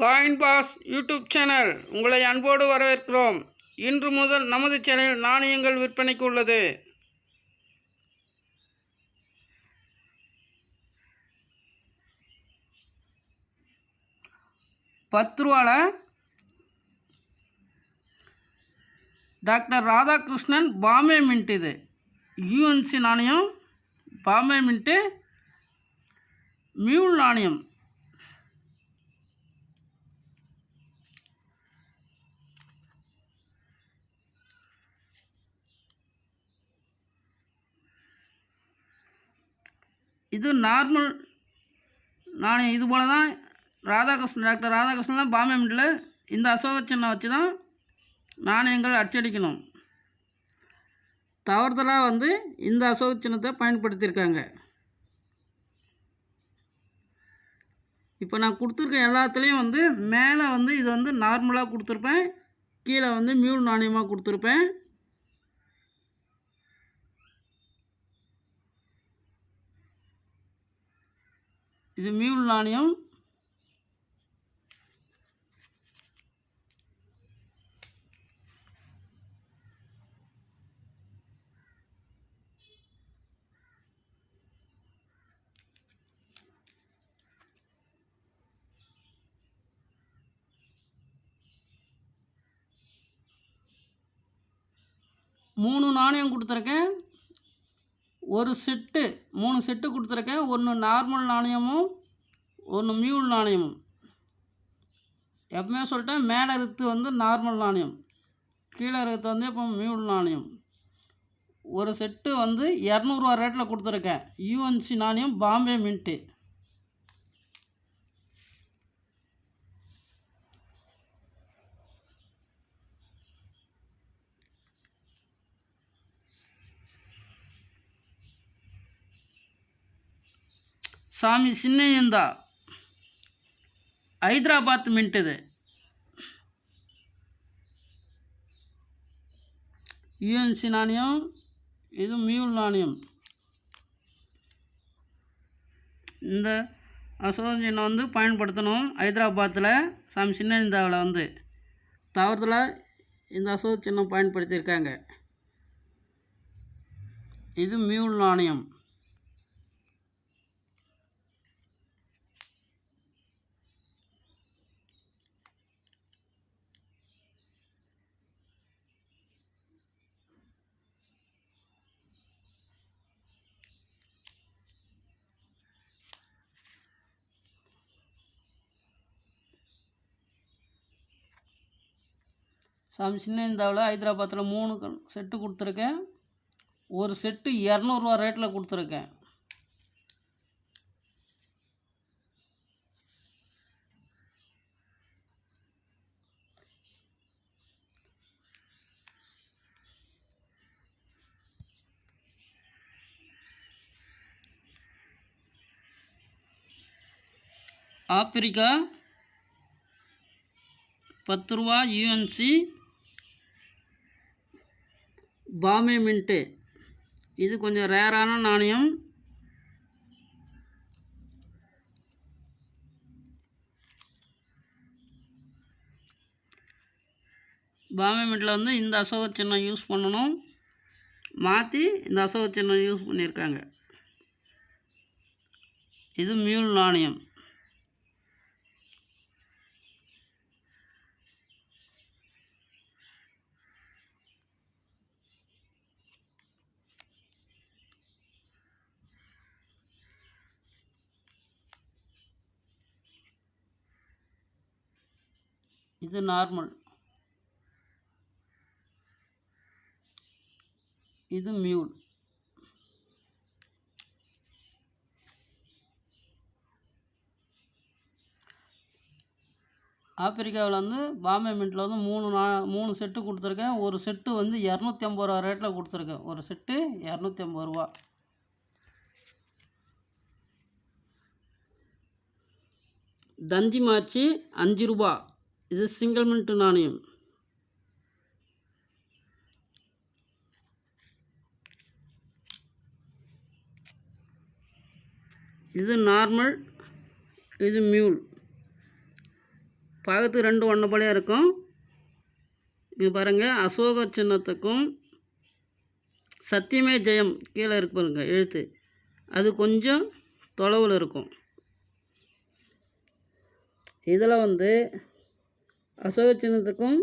Coin boss YouTube channel உங்களை அன்போடு வரவேற்கிறோம். இன்று முதல் நமது சேனலில் நாணயங்கள் விற்பனைக்கு உள்ளது. பத்து ரூபால டாக்டர் ராதாகிருஷ்ணன் பாம்பே மின்ட் இது. யூஎன்சி நாணயம் பாம்பே மின்ட்டு மியூல் நாணயம். இது நார்மல் நாணயம் இது போல தான் ராதாகிருஷ்ணன் டாக்டர் ராதாகிருஷ்ணன் பாம்பே மின்ட்டில் இந்த அசோக சின்னம் வச்சு தான் நாணயங்கள் அச்சடிக்கணும் தவறுதலாக வந்து இந்த அசோக சின்னத்தை பயன்படுத்தியிருக்காங்க. இப்போ நான் கொடுத்துருக்க எல்லாத்துலேயும் வந்து மேலே வந்து இது வந்து நார்மலாக கொடுத்துருப்பேன். கீழே வந்து மியூல் நாணயமாக கொடுத்துருப்பேன். இது மியூல் நாணயம். மூணு நாணயம் கொடுத்துருக்கேன். ஒரு செட்டு மூணு செட்டு கொடுத்துருக்கேன். ஒன்று நார்மல் நாணயமும் ஒன்று மியூல் நாணயமும். எப்பவுமே சொல்லிட்டேன் மேலே இருக்கிறது வந்து நார்மல் நாணயம். கீழே இருக்கிறது வந்து இப்போ மியூல் நாணயம். ஒரு செட்டு வந்து இரநூறுவா ரேட்டில் கொடுத்துருக்கேன். யூஎன்சி நாணயம் பாம்பே மின்ட்டு சாமி சின்னையந்தா ஹைதராபாத் மின்ட் இது யூஎன்சி நாணயம் இது மியூல் நாணயம். இந்த அசோக சின்னம் வந்து பயன்படுத்தணும். ஹைதராபாத்தில் சாமி சின்னந்தாவில் வந்து. தவறுதலாக இந்த அசோக சின்னம் பயன்படுத்தியிருக்காங்க. இது மியூல் நாணயம். சாமி சின்ன இந்தாவில் ஹைதராபாத்தில் மூணு செட்டு கொடுத்துருக்கேன். ஒரு செட்டு இரநூறுவா ரேட்டில் கொடுத்துருக்கேன். ஆப்பிரிக்கா பத்து ரூபா யூஎன்சி பாமே மின்ட்டு. இது கொஞ்சம் ரேரான நாணயம். பாமே மின்ட்டில் வந்து இந்த அசோக சின்னம் யூஸ் பண்ணணும். மாற்றி இந்த அசோக சின்னம் யூஸ் பண்ணியிருக்காங்க. இது மியூல் நாணயம். இது நார்மல் இது மியூல் ஆப்பிரிக்காவில் வந்து பாம்பே மின்ட்டில் வந்து மூணு நா மூணு செட்டு கொடுத்துருக்கேன். ஒரு செட்டு வந்து இரநூத்தி ஐம்பது ரூபா ரேட்டில் கொடுத்துருக்கேன். ஒரு செட்டு இரநூத்தி ஐம்பது ரூபா. தந்தி மாச்சு அஞ்சு ரூபா. இது சிங்கிள் மின்ட் நாணயம். இது நார்மல் இது மியூல் பார்க்கறதுக்கு ரெண்டு ஒன்று போலே இருக்கும். இது பாருங்கள் அசோக சின்னத்துக்கும் சத்தியமே ஜெயம் கீழே இருக்கு பாருங்க எழுத்து. அது கொஞ்சம் தொலைவில் இருக்கும். இதில் வந்து அசோக சின்னத்துக்கும்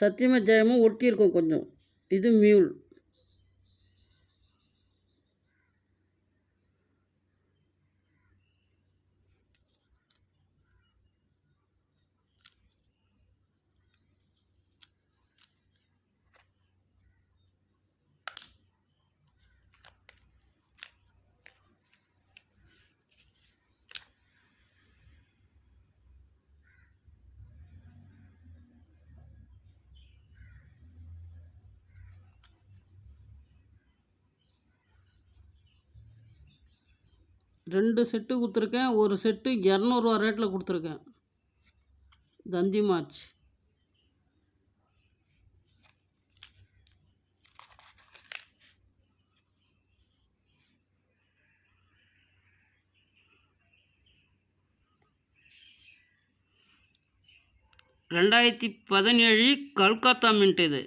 சத்தியம ஜெயமும் ஒட்டி இருக்கும் கொஞ்சம். இது மியூல். ரெண்டு செட்டு கொடுத்துருக்கேன். ஒரு செட்டு இரநூறுவா ரேட்டில் கொடுத்துருக்கேன். தந்தி மாச் ரெண்டாயிரத்தி பதினேழு கல்கத்தா மின்ட் இது.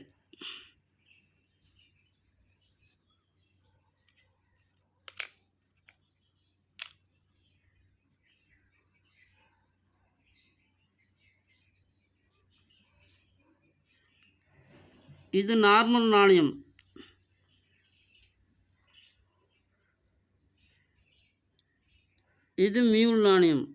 இது நார்மல் நாணயம். இது மியூல் நாணயம்.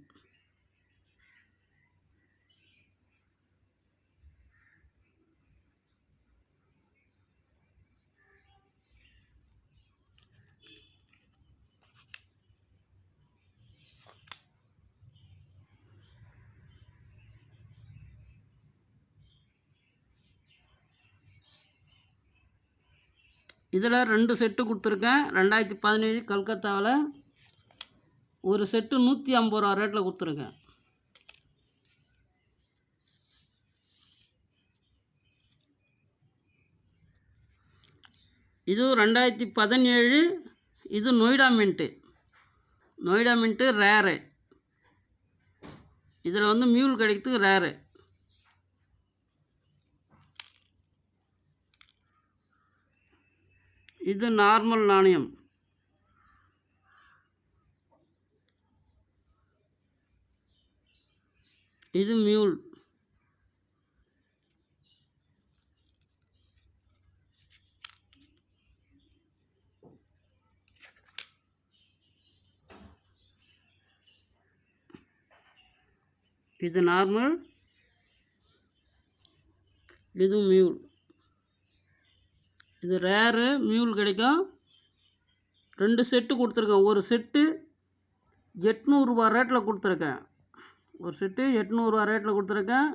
இதில் ரெண்டு செட்டு கொடுத்துருக்கேன். ரெண்டாயிரத்தி பதினேழு கல்கத்தாவில் ஒரு செட்டு நூற்றி ஐம்பது ரூபா ரேட்டில் கொடுத்துருக்கேன். இது ரெண்டாயிரத்தி பதினேழு இது Noida mint. Noida mint rare. இதில் வந்து மியூல் கிடைக்கிறதுக்கு ரேரு. இது நார்மல் நாணயம். இது மியூல் இது நார்மல் இது மியூல் இது ரேரு மியூல் கிடைக்கும். ரெண்டு செட்டு கொடுத்துருக்கேன். ஒரு செட்டு எட்நூறுரூவா ரேட்டில் கொடுத்துருக்கேன். ஒரு செட்டு எட்நூறுரூவா ரேட்டில் கொடுத்துருக்கேன்.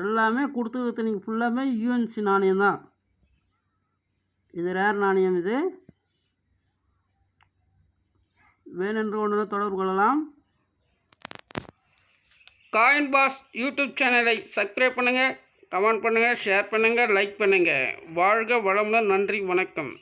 எல்லாமே கொடுத்துருக்கிறது நீங்கள் ஃபுல்லாமே யூஎன்சி நாணயம் தான். இது ரேர் நாணயம் இது. வேணென்று ஒன்று தொடர்பு கொள்ளலாம். காயின் பாஸ் யூடியூப் சேனலை சப்ஸ்கிரைப் பண்ணுங்கள் கமெண்ட் பண்ணுங்கள் ஷேர் பண்ணுங்கள் லைக் பண்ணுங்கள் வாழ்க வளமுடன் நன்றி வணக்கம்.